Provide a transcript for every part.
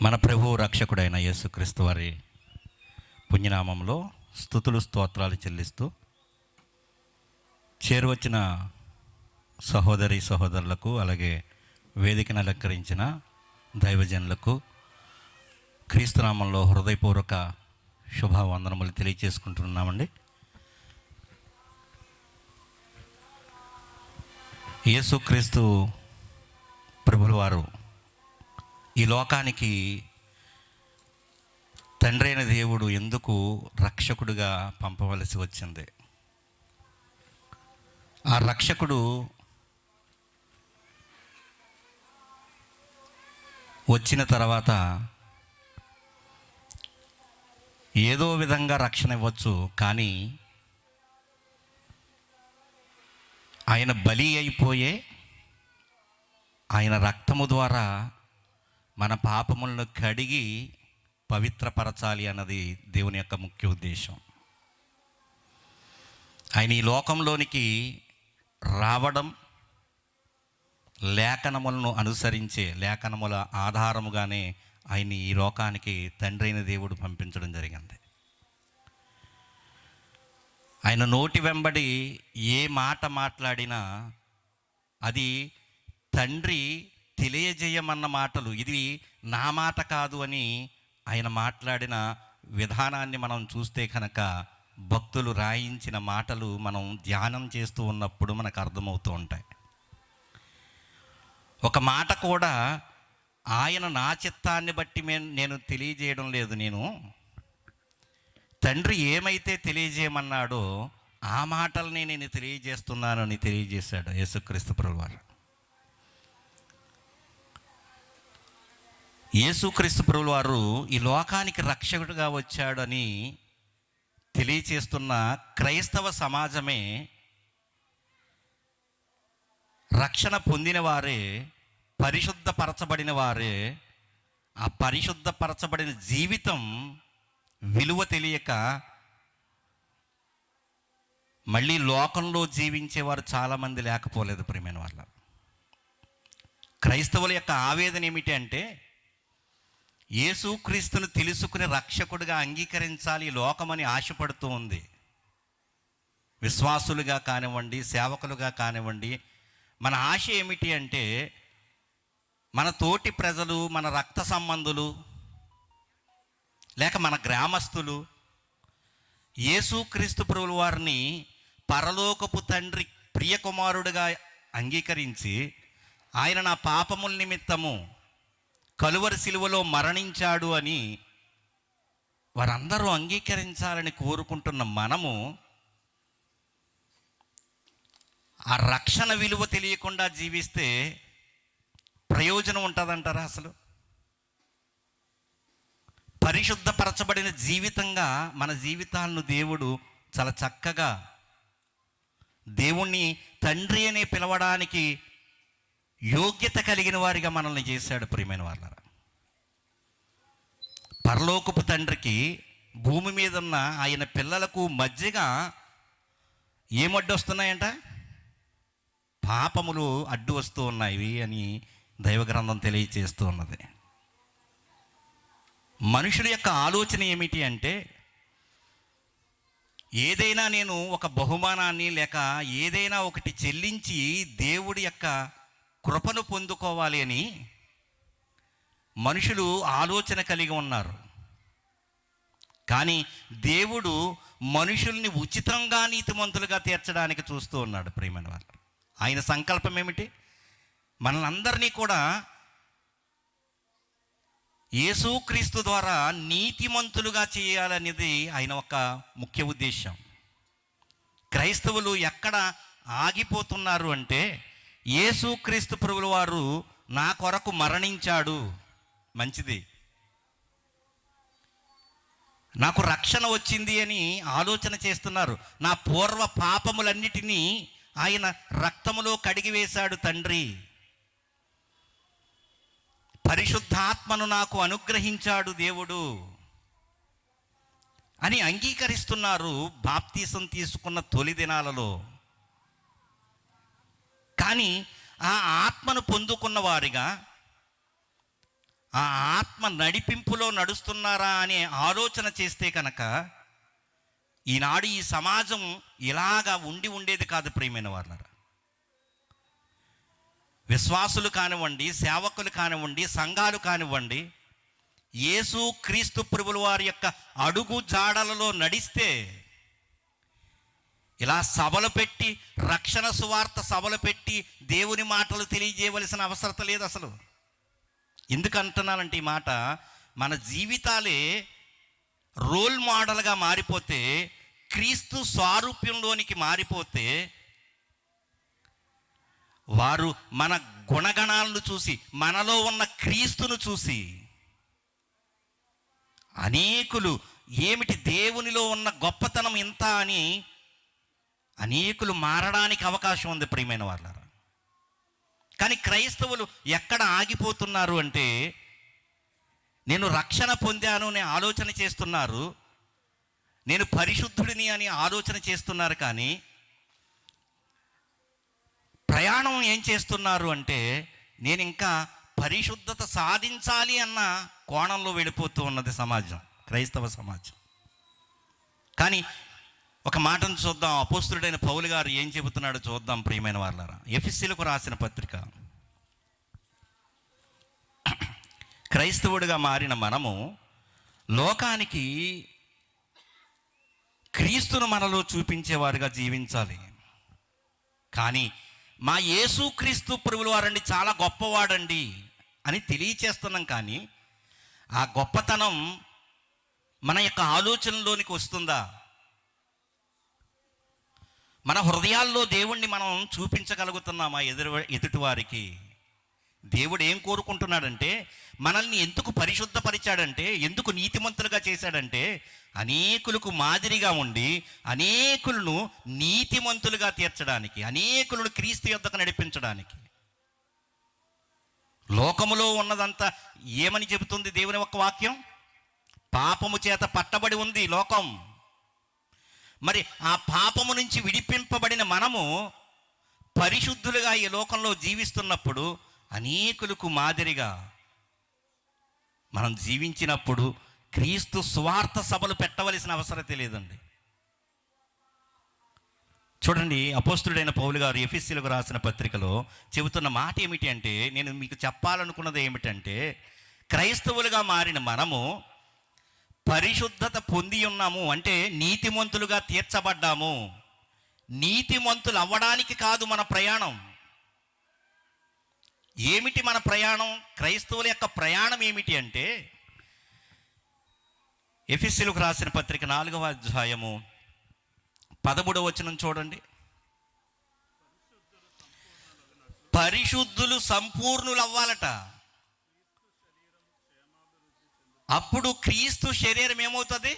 మన ప్రభు రక్షకుడైన యేసుక్రీస్తు వారి పుణ్యనామంలో స్థుతులు స్తోత్రాలు చెల్లిస్తూ చేరువచ్చిన సహోదరి సహోదరులకు అలాగే వేదికను అలంకరించిన దైవజనులకు క్రీస్తునామంలో హృదయపూర్వక శుభవందనములు తెలియజేసుకుంటున్నామండి యేసుక్రీస్తు ప్రభులవారు వారు ఈ లోకానికి తండ్రి అయిన దేవుడు ఎందుకు రక్షకుడుగా పంపవలసి వచ్చింది? ఆ రక్షకుడు వచ్చిన తర్వాత ఏదో విధంగా రక్షణ ఇవ్వచ్చు కానీ ఆయన బలి అయిపోయే ఆయన రక్తము ద్వారా మన పాపములను కడిగి పవిత్రపరచాలి అన్నది దేవుని యొక్క ముఖ్య ఉద్దేశం. ఆయన ఈ లోకంలోనికి రావడం లేఖనములను అనుసరించే లేఖనముల ఆధారముగానే ఆయన ఈ లోకానికి తండ్రి అయిన దేవుడు పంపించడం జరిగింది. ఆయన నోటి వెంబడి ఏ మాట మాట్లాడినా అది తండ్రి తెలియజేయమన్న మాటలు. ఇది నా మాట కాదు అని ఆయన మాట్లాడిన విధానాన్ని మనం చూస్తే కనుక భక్తులు రాయించిన మాటలు మనం ధ్యానం చేస్తూ ఉన్నప్పుడు మనకు అర్థమవుతూ ఉంటాయి. ఒక మాట కూడా ఆయన నా చిత్తాన్ని బట్టి నేను తెలియజేయడం లేదు నేను. తండ్రి ఏమైతే తెలియజేయమన్నాడో ఆ మాటల్ని నేను తెలియజేస్తున్నానని తెలియజేశాడు యేసుక్రీస్తు ప్రభువారు. యేసుక్రీస్తు ప్రభులు వారు ఈ లోకానికి రక్షకుడిగా వచ్చాడని తెలియచేస్తున్న క్రైస్తవ సమాజమే రక్షణ పొందిన వారే పరిశుద్ధపరచబడిన వారే ఆ పరిశుద్ధపరచబడిన జీవితం విలువ తెలియక మళ్ళీ లోకంలో జీవించేవారు చాలామంది లేకపోలేదు ప్రియమైన వాళ్ళ క్రైస్తవుల యొక్క ఆవేదన ఏమిటి అంటే యేసుక్రీస్తును తెలుసుకుని రక్షకుడిగా అంగీకరించాలి లోకమని ఆశపడుతూ ఉంది. విశ్వాసులుగా కానివ్వండి సేవకులుగా కానివ్వండి మన ఆశ ఏమిటి అంటే మన తోటి ప్రజలు మన రక్త సంబంధులు లేక మన గ్రామస్తులు యేసుక్రీస్తు ప్రభుల వారిని పరలోకపు తండ్రి ప్రియకుమారుడిగా అంగీకరించి ఆయన నా పాపముల నిమిత్తము కలువరి శిలువలో మరణించాడు అని వారందరూ అంగీకరించాలని కోరుకుంటున్న మనము ఆ రక్షణ విలువ తెలియకుండా జీవిస్తే ప్రయోజనం ఉంటుందంటారా అసలు? పరిశుద్ధపరచబడిన జీవితంగా మన జీవితాలను దేవుడు చాలా చక్కగా దేవుణ్ణి తండ్రి అని పిలవడానికి యోగ్యత కలిగిన వారిగా మనల్ని చేశాడు ప్రియమైన వాళ్ళ పరలోకపు తండ్రికి భూమి మీద ఉన్న ఆయన పిల్లలకు మధ్యగా ఏమడ్డు వస్తున్నాయంట? పాపములు అడ్డు వస్తూ ఉన్నాయి అని దైవగ్రంథం తెలియచేస్తూ ఉన్నది. మనుషుల యొక్క ఆలోచన ఏమిటి అంటే ఏదైనా నేను ఒక బహుమానాన్ని లేక ఏదైనా ఒకటి చెల్లించి దేవుడి యొక్క కృపను పొందుకోవాలి అని మనుషులు ఆలోచన కలిగి ఉన్నారు. కానీ దేవుడు మనుషుల్ని ఉచితంగా నీతిమంతులుగా తీర్చడానికి చూస్తూ ఉన్నాడు ప్రియమైన వాళ్ళు ఆయన సంకల్పం ఏమిటి? మనల్ని కూడా యేసుక్రీస్తు ద్వారా నీతిమంతులుగా చేయాలనేది ఆయన ఒక ముఖ్య ఉద్దేశం క్రైస్తవులు ఎక్కడ ఆగిపోతున్నారు అంటే యేసుక్రీస్తు ప్రభుల వారు నా కొరకు మరణించాడు. మంచిది. నాకు రక్షణ వచ్చింది అని ఆలోచన చేస్తున్నారు. నా పూర్వ పాపములన్నిటినీ ఆయన రక్తములో కడిగివేశాడు తండ్రి. పరిశుద్ధాత్మను నాకు అనుగ్రహించాడు దేవుడు అని అంగీకరిస్తున్నారు బాప్తీసం తీసుకున్న తొలి దినాలలో. కానీ ఆ ఆత్మను పొందుకున్న వారిగా ఆ ఆత్మ నడిపింపులో నడుస్తున్నారా అనే ఆలోచన చేస్తే కనుక ఈనాడు ఈ సమాజం ఇలాగా ఉండి ఉండేది కాదు ప్రియమైన వాళ్ళరా విశ్వాసులు కానివ్వండి సేవకులు కానివ్వండి సంఘాలు కానివ్వండి యేసు క్రీస్తు ప్రభుల వారి యొక్క అడుగు జాడలలో నడిస్తే ఇలా సభలు పెట్టి రక్షణ సువార్త సభలు పెట్టి దేవుని మాటలు తెలియజేయవలసిన అవసరత లేదు అసలు. ఎందుకు అంటున్నానంటే ఈ మాట మన జీవితాలే రోల్ మోడల్గా మారిపోతే క్రీస్తు స్వారూప్యంలోనికి మారిపోతే వారు మన గుణగణాలను చూసి మనలో ఉన్న క్రీస్తును చూసి అనేకులు ఏమిటి దేవునిలో ఉన్న గొప్పతనం ఇంత అని అనేకులు మారడానికి అవకాశం ఉంది ప్రియమైన వాళ్ళారా కానీ క్రైస్తవులు ఎక్కడ ఆగిపోతున్నారు అంటే నేను రక్షణ పొందాను అనే ఆలోచన చేస్తున్నారు నేను పరిశుద్ధుడిని అని ఆలోచన చేస్తున్నారు కానీ ప్రయాణం ఏం చేస్తున్నారు అంటే నేను ఇంకా పరిశుద్ధత సాధించాలి అన్న కోణంలో వెళ్ళిపోతూ ఉన్నది సమాజం క్రైస్తవ సమాజం. కానీ ఒక మాటను చూద్దాం. అపోస్తుడైన పౌలు గారు ఏం చెబుతున్నాడో చూద్దాం ప్రియమైన వాళ్ళారా ఎఫ్ఎస్సీలకు రాసిన పత్రిక. క్రైస్తవుడిగా మారిన మనము లోకానికి క్రీస్తును మనలో చూపించేవారుగా జీవించాలి. కానీ మా యేసు క్రీస్తు ప్రభులు వారండి చాలా గొప్పవాడండి అని తెలియచేస్తున్నాం కానీ ఆ గొప్పతనం మన యొక్క ఆలోచనలోనికి వస్తుందా? మన హృదయాల్లో దేవుణ్ణి మనం చూపించగలుగుతున్నామా ఎదురు ఎదుటివారికి? దేవుడు ఏం కోరుకుంటున్నాడంటే మనల్ని ఎందుకు పరిశుద్ధపరిచాడంటే ఎందుకు నీతిమంతులుగా చేశాడంటే అనేకులకు మాదిరిగా ఉండి అనేకులను నీతిమంతులుగా తీర్చడానికి అనేకులను క్రీస్తు యొద్దకు నడిపించడానికి. లోకములో ఉన్నదంతా ఏమని చెబుతుంది దేవుని యొక్క వాక్యం? పాపము చేత పట్టబడి ఉంది లోకం. మరి ఆ పాపము నుంచి విడిపింపబడిన మనము పరిశుద్ధులుగా ఈ లోకంలో జీవిస్తున్నప్పుడు అనేకులకు మాదిరిగా మనం జీవించినప్పుడు క్రీస్తు స్వార్థ సభలు పెట్టవలసిన అవసరత లేదండి. చూడండి అపోస్తుడైన పౌలు గారు ఎఫ్ఎస్సీలకు రాసిన పత్రికలో చెబుతున్న మాట ఏమిటి అంటే నేను మీకు చెప్పాలనుకున్నది ఏమిటంటే క్రైస్తవులుగా మారిన మనము పరిశుద్ధత పొంది ఉన్నాము అంటే నీతిమంతులుగా తీర్చబడ్డాము. నీతిమంతులు అవ్వడానికి కాదు మన ప్రయాణం. ఏమిటి మన ప్రయాణం? క్రైస్తవుల యొక్క ప్రయాణం ఏమిటి అంటే ఎఫ్ఎస్సీలకు రాసిన పత్రిక నాలుగవ అధ్యాయము పదమూడవ వచనం చూడండి. పరిశుద్ధులు సంపూర్ణులు అవ్వాలట అప్పుడు క్రీస్తు శరీరం ఏమవుతుంది?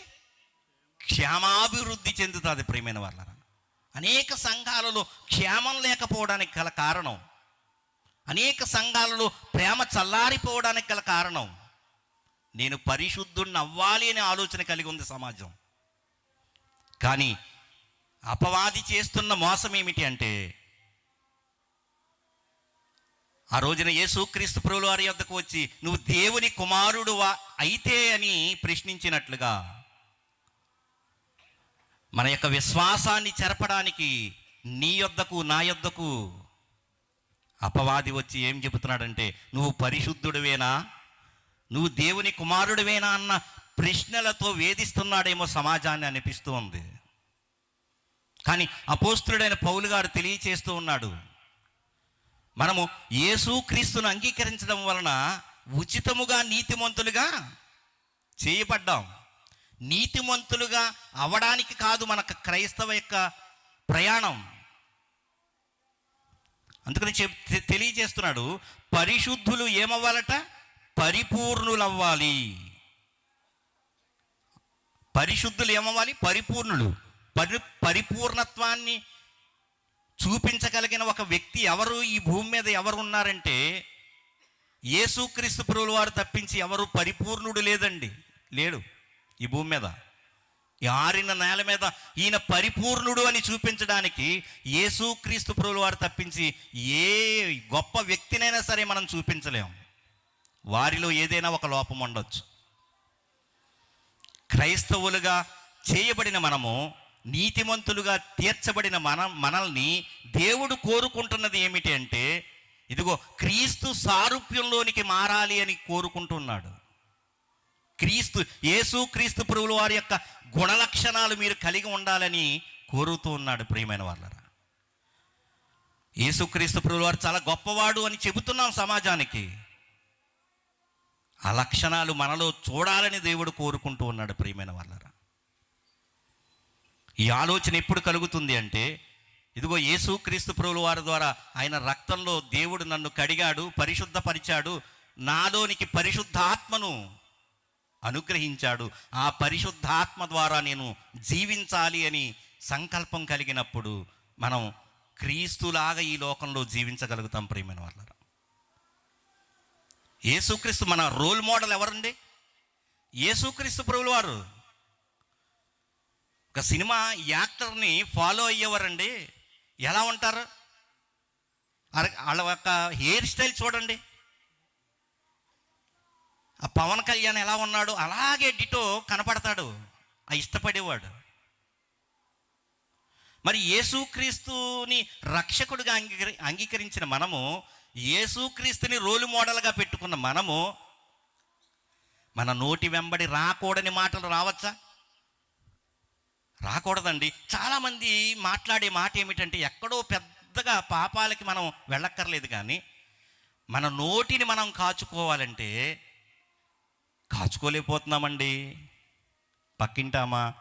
క్షేమాభివృద్ధి చెందుతుంది ప్రియమైన వాళ్ళ అనేక సంఘాలలో క్షేమం లేకపోవడానికి గల కారణం. అనేక సంఘాలలో ప్రేమ చల్లారిపోవడానికి గల కారణం. నేను పరిశుద్ధుడిని అవ్వాలి అనే ఆలోచన కలిగి ఉంది సమాజం. కానీ అపవాది చేస్తున్న మోసం ఏమిటి అంటే ఆ రోజున యేసుక్రీస్తు ప్రభులు వారి యొద్దకు వచ్చి నువ్వు దేవుని కుమారుడు అయితే అని ప్రశ్నించినట్లుగా మన యొక్క విశ్వాసాన్ని చెరపడానికి నీ యొద్దకు నా యొద్దకు అపవాది వచ్చి ఏం చెబుతున్నాడంటే నువ్వు పరిశుద్ధుడివేనా? నువ్వు దేవుని కుమారుడివేనా? అన్న ప్రశ్నలతో వేధిస్తున్నాడేమో సమాజాన్ని అనిపిస్తూ ఉంది. కానీ అపోస్తుడైన పౌలు గారు తెలియచేస్తూ ఉన్నాడు మనము యేసు క్రీస్తును అంగీకరించడం వలన ఉచితముగా నీతిమంతులుగా చేయబడ్డాం. నీతిమంతులుగా అవడానికి కాదు మన క్రైస్తవ యొక్క ప్రయాణం. అందుకని చెప్ తె- తెలియజేస్తున్నాడు పరిశుద్ధులు ఏమవ్వాలట? పరిపూర్ణులవ్వాలి. పరిశుద్ధులు ఏమవ్వాలి? పరిపూర్ణులు. పరి పరిపూర్ణత్వాన్ని చూపించగలిగిన ఒక వ్యక్తి ఎవరు? ఈ భూమి మీద ఎవరు ఉన్నారంటే యేసుక్రీస్తు ప్రభుల వారు తప్పించి ఎవరు పరిపూర్ణుడు లేదండి. లేడు ఈ భూమి మీద. ఆరిన నేల మీద ఈయన పరిపూర్ణుడు అని చూపించడానికి యేసుక్రీస్తు ప్రభుల వారు తప్పించి ఏ గొప్ప వ్యక్తినైనా సరే మనం చూపించలేం. వారిలో ఏదైనా ఒక లోపం ఉండొచ్చు. క్రైస్తవులుగా చేయబడిన మనము నీతిమంతులుగా తీర్చబడిన మన మనల్ని దేవుడు కోరుకుంటున్నది ఏమిటి అంటే ఇదిగో క్రీస్తు సారూప్యంలోనికి మారాలి అని కోరుకుంటున్నాడు. క్రీస్తు యేసు క్రీస్తు ప్రభుల వారి యొక్క గుణలక్షణాలు మీరు కలిగి ఉండాలని కోరుతూ ఉన్నాడు ప్రియమైన వాళ్ళరా యేసుక్రీస్తు ప్రభుల వారు చాలా గొప్పవాడు అని చెబుతున్నాం సమాజానికి. ఆ లక్షణాలు మనలో చూడాలని దేవుడు కోరుకుంటూ ఉన్నాడు ప్రియమైన వాళ్ళరా ఈ ఆలోచన ఎప్పుడు కలుగుతుంది అంటే ఇదిగో యేసు క్రీస్తు ప్రభుల వారి ద్వారా ఆయన రక్తంలో దేవుడు నన్ను కడిగాడు పరిశుద్ధపరిచాడు నాలోనికి పరిశుద్ధాత్మను అనుగ్రహించాడు. ఆ పరిశుద్ధాత్మ ద్వారా నేను జీవించాలి అని సంకల్పం కలిగినప్పుడు మనం క్రీస్తులాగా ఈ లోకంలో జీవించగలుగుతాం ప్రియమైన వాళ్ళరా యేసుక్రీస్తు మన రోల్ మోడల్ ఎవరండి? యేసుక్రీస్తు ప్రభులు వారు. ఒక సినిమా యాక్టర్ని ఫాలో అయ్యేవారండి. ఎలా ఉంటారు? అర- వాళ్ళ యొక్క హెయిర్ స్టైల్ చూడండి. ఆ పవన్ కళ్యాణ్ ఎలా ఉన్నాడు? అలాగే డిటో కనపడతాడు. ఆ ఇష్టపడేవాడు. మరి యేసుక్రీస్తుని రక్షకుడిగా అంగీకరి అంగీకరించిన మనము యేసుక్రీస్తుని రోలు మోడల్గా పెట్టుకున్న మనము మన నోటి వెంబడి రాకూడని మాటలు రావచ్చా? రాకూడదండి. చాలామంది మాట్లాడే మాట ఏమిటంటే ఎక్కడో పెద్దగా పాపాలకి మనం వెళ్ళక్కర్లేదు కానీ మన నోటిని మనం కాచుకోవాలంటే కాచుకోలేకపోతున్నామండి. పక్కింటామా?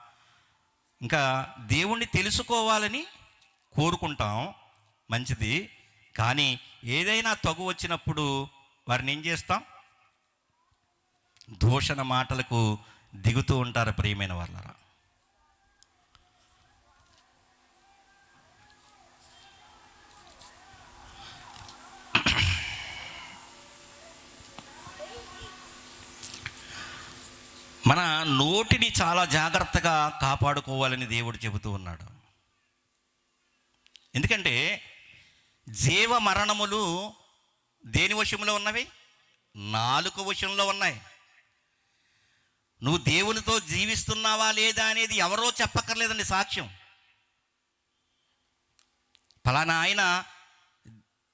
ఇంకా దేవుణ్ణి తెలుసుకోవాలని కోరుకుంటాం. మంచిది. కానీ ఏదైనా తగు వచ్చినప్పుడు వారిని ఏం చేస్తాం? దూషణ మాటలకు దిగుతూ ఉంటారు ప్రియమైన వాళ్ళరా మన నోటిని చాలా జాగ్రత్తగా కాపాడుకోవాలని దేవుడు చెబుతూ ఉన్నాడు. ఎందుకంటే జీవ మరణములు దేని వశంలో ఉన్నవి? నాలుక వశంలో ఉన్నాయి. నువ్వు దేవునితో జీవిస్తున్నావా లేదా అనేది ఎవరో చెప్పక్కర్లేదండి సాక్ష్యం. ఫలానా ఆయన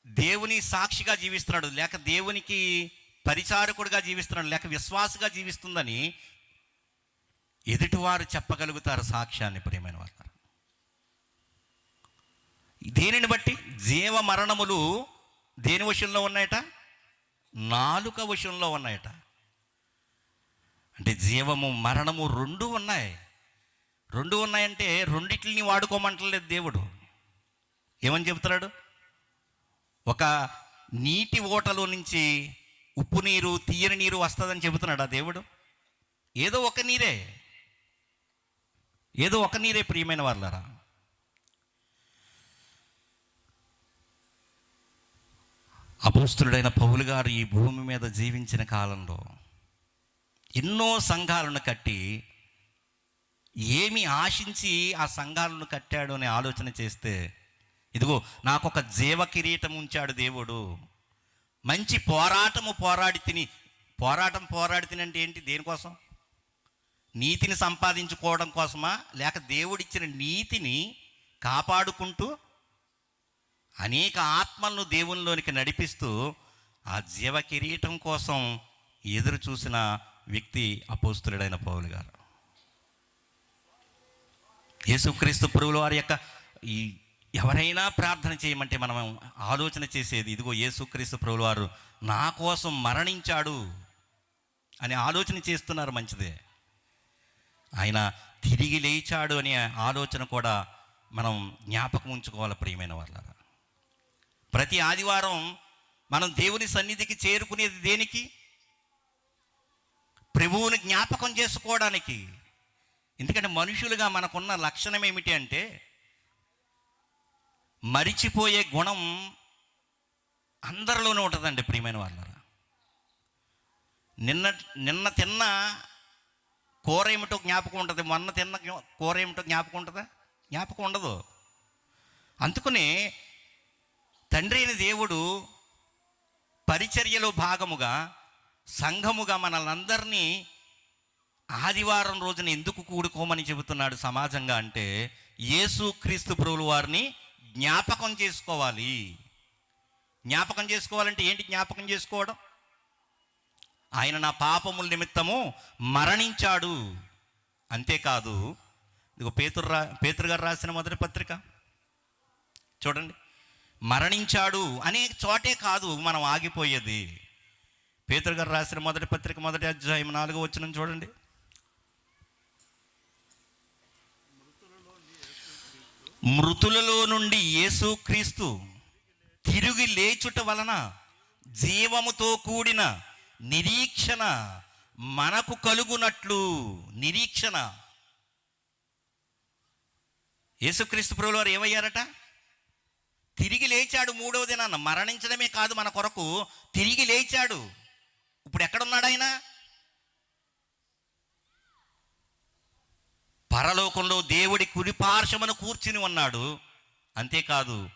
దేవుని సాక్షిగా జీవిస్తున్నాడు లేక దేవునికి పరిచారకుడిగా జీవిస్తున్నాడు లేక విశ్వాసగా జీవిస్తుందని ఎదుటివారు చెప్పగలుగుతారు సాక్ష్యాన్ని ప్రియమైన వారు దేనిని బట్టి జీవ మరణములు దేని విషయంలో ఉన్నాయట? నాలుక విషయంలో ఉన్నాయట. అంటే జీవము మరణము రెండు ఉన్నాయి. రెండు ఉన్నాయంటే రెండిటిని వాడుకోమంటలేదు దేవుడు. ఏమని చెబుతున్నాడు ఒక నీటి ఓటలో నుంచి ఉప్పు నీరు తీయని నీరు వస్తుందని చెబుతున్నాడు ఆ దేవుడు? ఏదో ఒక నీరే. ఏదో ఒక నీరే ప్రియమైన వాళ్ళరా అపోస్తుడైన పౌలు గారు ఈ భూమి మీద జీవించిన కాలంలో ఎన్నో సంఘాలను కట్టి ఏమి ఆశించి ఆ సంఘాలను కట్టాడు అనే ఆలోచన చేస్తే ఇదిగో నాకు ఒక జీవ కిరీటం ఉంచాడు దేవుడు. మంచి పోరాటము పోరాడి తిని పోరాటం పోరాడి తిని అంటే ఏంటి దేనికోసం? నీతిని సంపాదించుకోవడం కోసమా? లేక దేవుడిచ్చిన నీతిని కాపాడుకుంటూ అనేక ఆత్మలను దేవునిలోనికి నడిపిస్తూ ఆ జీవ కిరీటం కోసం ఎదురు చూసిన వ్యక్తి అపోస్తుడైన పౌలు గారు. యేసుక్రీస్తు పురుగుల వారి యొక్క ఈ ఎవరైనా ప్రార్థన చేయమంటే మనం ఆలోచన చేసేది ఇదిగో యేసుక్రీస్తు ప్రభుల వారు నా కోసం మరణించాడు అని ఆలోచన చేస్తున్నారు మంచిదే. ఆయన తిరిగి లేచాడు అనే ఆలోచన కూడా మనం జ్ఞాపకం ఉంచుకోవాలి ప్రియమైన వాళ్ళారా ప్రతి ఆదివారం మనం దేవుని సన్నిధికి చేరుకునేది దేనికి? ప్రభువుని జ్ఞాపకం చేసుకోవడానికి. ఎందుకంటే మనుషులుగా మనకున్న లక్షణం ఏమిటి అంటే మరిచిపోయే గుణం అందరిలోనూ ఉంటుందండి ప్రియమైన వాళ్ళరా నిన్న నిన్న తిన్న కూర ఏమిటో జ్ఞాపకం ఉంటుంది మొన్న తిన్న జ్ఞా- కూర ఏమిటో జ్ఞాపకం ఉంటుందా జ్ఞాపకం ఉండదు. అందుకని తండ్రి అయిన దేవుడు పరిచర్యలో భాగముగా సంఘముగా మనల్ని అందరినీ ఆదివారం రోజున ఎందుకు కూడుకోమని చెబుతున్నాడు సమాజంగా అంటే యేసు క్రీస్తు ప్రభులు వారిని జ్ఞాపకం చేసుకోవాలి. జ్ఞాపకం చేసుకోవాలంటే ఏంటి జ్ఞాపకం చేసుకోవడం? ఆయన నా పాపముల నిమిత్తము మరణించాడు. అంతేకాదు ఇదిగో పేతురు రా పేతురు గారు రాసిన మొదటి పత్రిక. చూడండి మరణించాడు అనే చోటే కాదు మనం ఆగిపోయేది. పేతురు గారు రాసిన మొదటి పత్రిక మొదటి అధ్యాయం నాలుగో వచ్చిన చూడండి. మృతులలో నుండి యేసుక్రీస్తు తిరిగి లేచుట వలన జీవముతో కూడిన నిరీక్షణ మనకు కలుగునట్లు నిరీక్షణ. యేసుక్రీస్తు ప్రభులు వారు ఏమయ్యారట? తిరిగి లేచాడు మూడవ దినాన్న మరణించడమే కాదు మన కొరకు తిరిగి లేచాడు. ఇప్పుడు ఎక్కడున్నాడు ఆయన? పరలోకంలో దేవుడి కుడిపార్శ్వమును కూర్చుని ఉన్నాడు. అంతేకాదు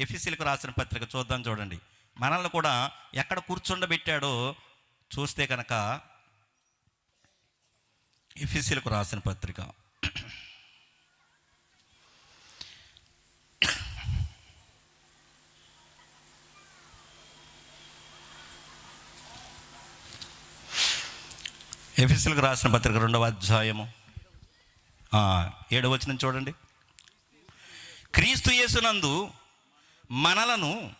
ఎఫిసిలకు రాసిన పత్రిక చూద్దాం చూడండి. మనల్ని కూడా ఎక్కడ కూర్చుండబెట్టాడో చూస్తే కనుక ఎఫీసీలకు రాసిన పత్రిక. ఎఫీసీలకు రాసిన పత్రిక రెండవ అధ్యాయము. ఏడవ వచ్చిన చూడండి. క్రీస్తు యేసునందు మనలను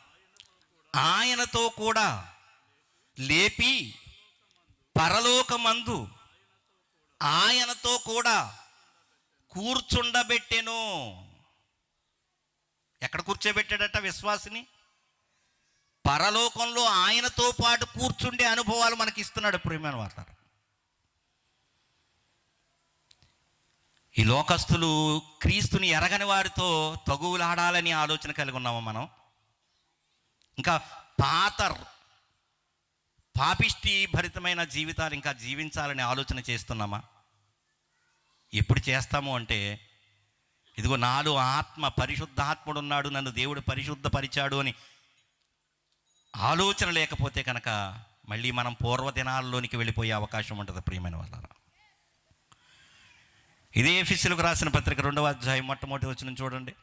ఆయనతో కూడా లేపి పరలోకమందు ఆయనతో కూడా కూర్చుండబెట్టెను. ఎక్కడ కూర్చోబెట్టాడట విశ్వాసిని? పరలోకంలో ఆయనతో పాటు కూర్చుండే అనుభవాలు మనకి ఇస్తున్నాడు ప్రియమైన వార్త ఈ లోకస్తులు క్రీస్తుని ఎరగని వారితో తగువులాడాలని ఆలోచన కలిగి ఉన్నాము మనం? ఇంకా పాత పాపిష్టి భరితమైన జీవితాలు ఇంకా జీవించాలని ఆలోచన చేస్తున్నామా? ఎప్పుడు చేస్తాము అంటే ఇదిగో నాలో ఆత్మ పరిశుద్ధాత్ముడు ఉన్నాడు నన్ను దేవుడు పరిశుద్ధపరిచాడు అని ఆలోచన లేకపోతే కనుక మళ్ళీ మనం పూర్వదినాల్లోనికి వెళ్ళిపోయే అవకాశం ఉంటుంది ప్రియమైన వాళ్ళ ఇదే ఫిస్సులకు రాసిన పత్రిక రెండవ అధ్యాయం మొట్టమొదటి వచ్చిన చూడండి.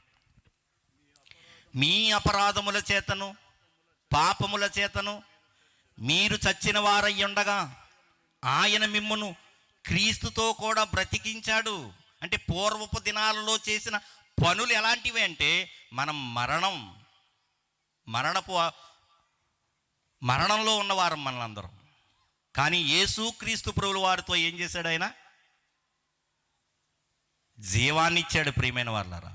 మీ అపరాధముల చేతను పాపముల చేతను మీరు చచ్చిన వారై ఉండగా ఆయన మిమ్మను క్రీస్తుతో కూడా బ్రతికించాడు. అంటే పూర్వపు దినాలలో చేసిన పనులు ఎలాంటివి అంటే మనం మరణం మరణపు మరణంలో ఉన్నవారం మనందరం కానీ యేసు క్రీస్తు ప్రభుల వారితో ఏం చేశాడు ఆయన? జీవాన్ని ఇచ్చాడు ప్రియమైన వాళ్ళరా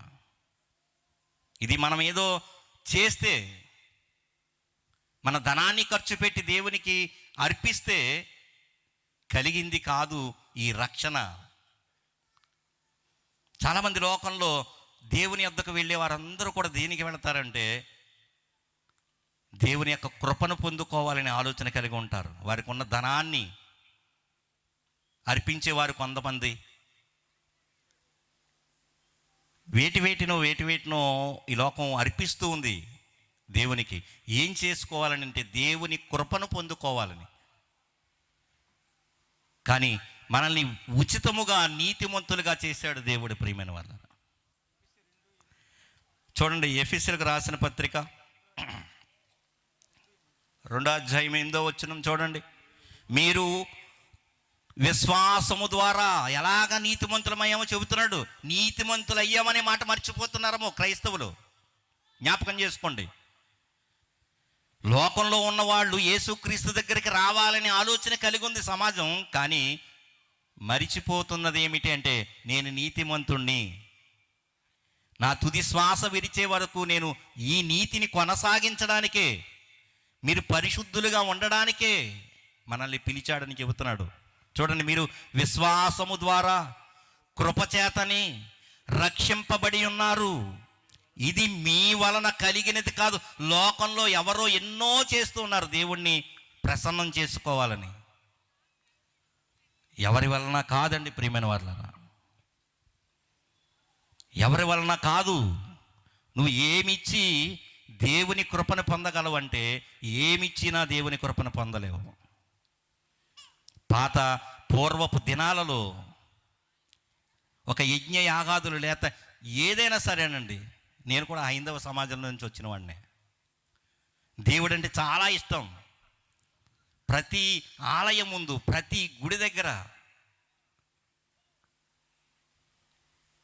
ఇది మనం ఏదో చేస్తే మన ధనాన్ని ఖర్చు పెట్టి దేవునికి అర్పిస్తే కలిగింది కాదు ఈ రక్షణ. చాలామంది లోకంలో దేవుని వద్దకు వెళ్ళే వారందరూ కూడా దేనికి వెళతారంటే దేవుని యొక్క కృపను పొందుకోవాలనే ఆలోచన కలిగి ఉంటారు. వారికి ఉన్న ధనాన్ని అర్పించేవారు కొంతమంది. వేటి వేటినో వేటి వేటినో ఈ లోకం అర్పిస్తూ ఉంది. దేవునికి ఏం చేసుకోవాలని అంటే దేవుని కృపను పొందుకోవాలని. కానీ మనల్ని ఉచితముగా నీతిమంతులుగా చేశాడు దేవుడు ప్రియమైన వాళ్ళ చూడండి ఎఫీసీలకు రాసిన పత్రిక. రెండో అధ్యాయం ఏందో వచ్చిన చూడండి. మీరు విశ్వాసము ద్వారా ఎలాగ నీతిమంతులమయ్యామో చెబుతున్నాడు. నీతిమంతులు అయ్యామనే మాట మర్చిపోతున్నారేమో క్రైస్తవులు. జ్ఞాపకం చేసుకోండి. లోకంలో ఉన్నవాళ్ళు యేసుక్రీస్తు దగ్గరికి రావాలని ఆలోచన కలిగి ఉంది సమాజం కానీ మరిచిపోతున్నది ఏమిటి అంటే నేను నీతిమంతుణ్ణి. నా తుది శ్వాస విరిచే వరకు నేను ఈ నీతిని కొనసాగించడానికే మీరు పరిశుద్ధులుగా ఉండడానికే మనల్ని పిలిచాడని చెబుతున్నాడు. చూడండి మీరు విశ్వాసము ద్వారా కృపచేతని రక్షింపబడి ఉన్నారు. ఇది మీ వలన కలిగినది కాదు. లోకంలో ఎవరో ఎన్నో చేస్తూ ఉన్నారు. దేవుణ్ణి ప్రసన్నం చేసుకోవాలని. ఎవరి వలన కాదండి ప్రియమైన వాళ్ళ ఎవరి వలన కాదు. నువ్వు ఏమిచ్చి దేవుని కృపను పొందగలవంటే ఏమిచ్చినా దేవుని కృపను పొందలేవు. పాత పూర్వపు దినాలలో ఒక యజ్ఞ యాగాదులు లేత ఏదైనా సరేనండి. నేను కూడా హైందవ సమాజం నుంచి వచ్చిన వాడినే దేవుడు అంటే చాలా ఇష్టం. ప్రతి ఆలయం ముందు ప్రతి గుడి దగ్గర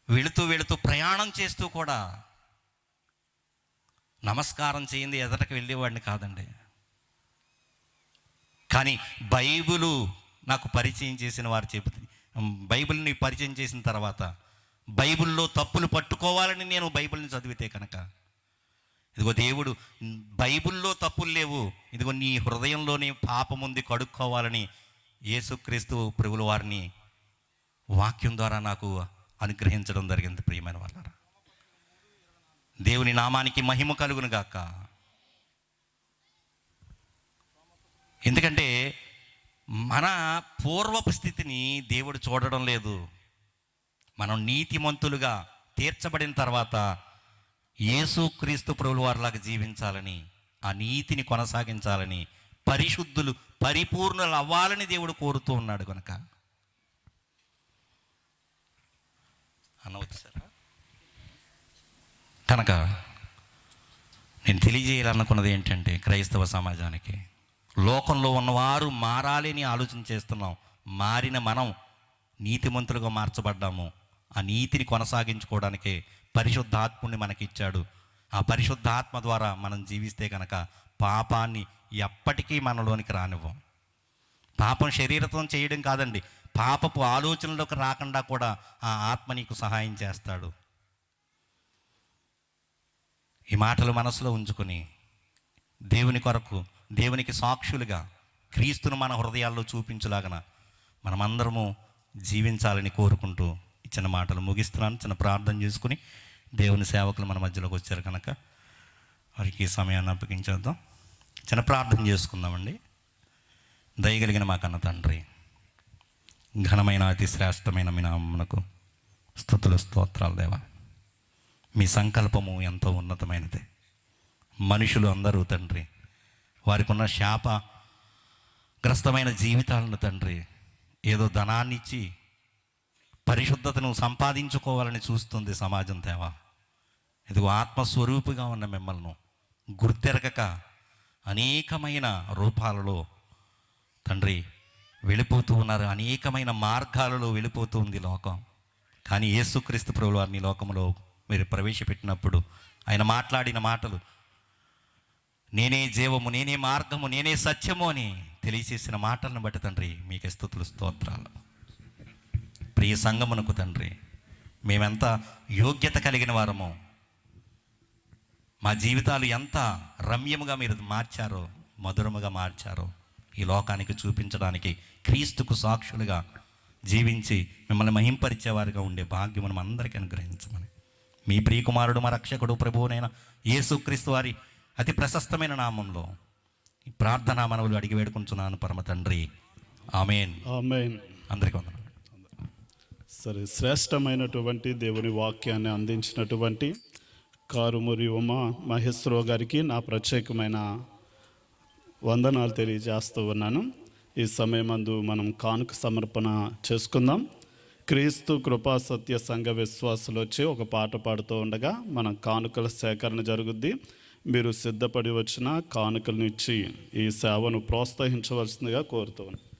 వెళుతూ వెళుతూ ప్రయాణం చేస్తూ కూడా నమస్కారం చేయింది ఎదటకు వెళ్ళేవాడిని కాదండి. కానీ బైబిలు నాకు పరిచయం చేసిన వారు చెబుతుంది. బైబిల్ని పరిచయం చేసిన తర్వాత బైబిల్లో తప్పులు పట్టుకోవాలని నేను బైబిల్ని చదివితే కనుక. ఇదిగో దేవుడు బైబిల్లో తప్పులు లేవు. ఇదిగో నీ హృదయంలోనే పాపం ఉంది కడుక్కోవాలని యేసుక్రీస్తు ప్రభుల వారిని వాక్యం ద్వారా నాకు అనుగ్రహించడం జరిగింది ప్రియమైన వాళ్ళారా. దేవుని నామానికి మహిమ కలుగును గాక. ఎందుకంటే మన పూర్వపు స్థితిని దేవుడు చూడడం లేదు. మనం నీతిమంతులుగా తీర్చబడిన తర్వాత యేసుక్రీస్తు ప్రభుల వారిలాగా జీవించాలని ఆ నీతిని కొనసాగించాలని పరిశుద్ధులు పరిపూర్ణులు అవ్వాలని దేవుడు కోరుతూ ఉన్నాడు కనుక అనవచ్చు సార్? కనుక నేను తెలియజేయాలనుకున్నది ఏంటంటే క్రైస్తవ సమాజానికి లోకంలో ఉన్నవారు మారాలి అని ఆలోచన చేస్తున్నాం మారిన మనం నీతిమంతులుగా మార్చబడ్డాము ఆ నీతిని కొనసాగించుకోవడానికే పరిశుద్ధాత్ముని మనకి ఇచ్చాడు ఆ పరిశుద్ధాత్మ ద్వారా మనం జీవిస్తే కనుక పాపాన్ని ఎప్పటికీ మనలోనికి రానివ్వం. పాపం శరీరత్వం చేయడం కాదండి. పాపపు ఆలోచనలోకి రాకుండా కూడా ఆ ఆత్మ నీకు సహాయం చేస్తాడు. ఈ మాటలు మనసులో ఉంచుకొని దేవుని కొరకు దేవునికి సాక్షులుగా క్రీస్తును మన హృదయాల్లో చూపించులాగన మనమందరము జీవించాలని కోరుకుంటూ చిన్న మాటలు ముగిస్తున్నాను చిన్న ప్రార్థన చేసుకుని దేవుని సేవకులు మన మధ్యలోకి వచ్చారు కనుక వారికి ఈ సమయాన్ని అప్పగించేద్దాం. చిన్న ప్రార్థన చేసుకుందామండి. దయగలిగిన మా కన్న తండ్రి ఘనమైన అతి శ్రేష్టమైన మీ నామమునకు స్థుతుల స్తోత్రాలు దేవా. మీ సంకల్పము ఎంతో ఉన్నతమైనది. మనుషులు అందరూ తండ్రి వారికి ఉన్న శాప గ్రస్తమైన జీవితాలను తండ్రి ఏదో ధనాన్నిచ్చి పరిశుద్ధతను సంపాదించుకోవాలని చూస్తుంది సమాజం తేవా ఇదిగో ఆత్మస్వరూపుగా ఉన్న మిమ్మల్ని గుర్తెరగక అనేకమైన రూపాలలో తండ్రి వెళ్ళిపోతూ ఉన్నారు. అనేకమైన మార్గాలలో వెళ్ళిపోతూ ఉంది లోకం. కానీ యేసుక్రీస్తు ప్రభులు వారిని లోకంలో మీరు ప్రవేశపెట్టినప్పుడు ఆయన మాట్లాడిన మాటలు నేనే జీవము నేనే మార్గము నేనే సత్యము అని తెలియచేసిన మాటలను బట్టి తండ్రి మీకు స్థుతులు స్తోత్రాలు. ప్రియ సంగమునకు తండ్రి మేమెంత యోగ్యత కలిగిన వారమో. మా జీవితాలు ఎంత రమ్యముగా మీరు మార్చారో మధురముగా మార్చారో ఈ లోకానికి చూపించడానికి క్రీస్తుకు సాక్షులుగా జీవించి మిమ్మల్ని మహింపరిచేవారిగా ఉండే భాగ్యం మనం అందరికీ అనుగ్రహించమని. మీ ప్రియకుమారుడు మా రక్షకుడు ప్రభువునైన యేసుక్రీస్తు వారి అతి ప్రశస్తమైన నామంలో ఈ ప్రార్థనా మనవులు అడిగి వేడుకుంటున్నాను పరమ తండ్రి. ఆమెన్. ఆమెన్. అందరికీ వందనాలు. సరే శ్రేష్టమైనటువంటి దేవుని వాక్యాన్ని అందించినటువంటి కారుమురి ఉమ మహేశ్వరరావు గారికి నా ప్రత్యేకమైన వందనాలు తెలియజేస్తూ ఉన్నాను. ఈ సమయమందు మనం కానుక సమర్పణ చేసుకుందాం. క్రీస్తు కృపా సత్య సంఘ విశ్వాసులు వచ్చి ఒక పాట పాడుతూ ఉండగా మన కానుకల సేకరణ జరుగుద్ది. మీరు సిద్ధపడి వచ్చిన కానుకలను ఇచ్చి ఈ సేవను ప్రోత్సహించవలసిందిగా కోరుతూ ఉన్నాను.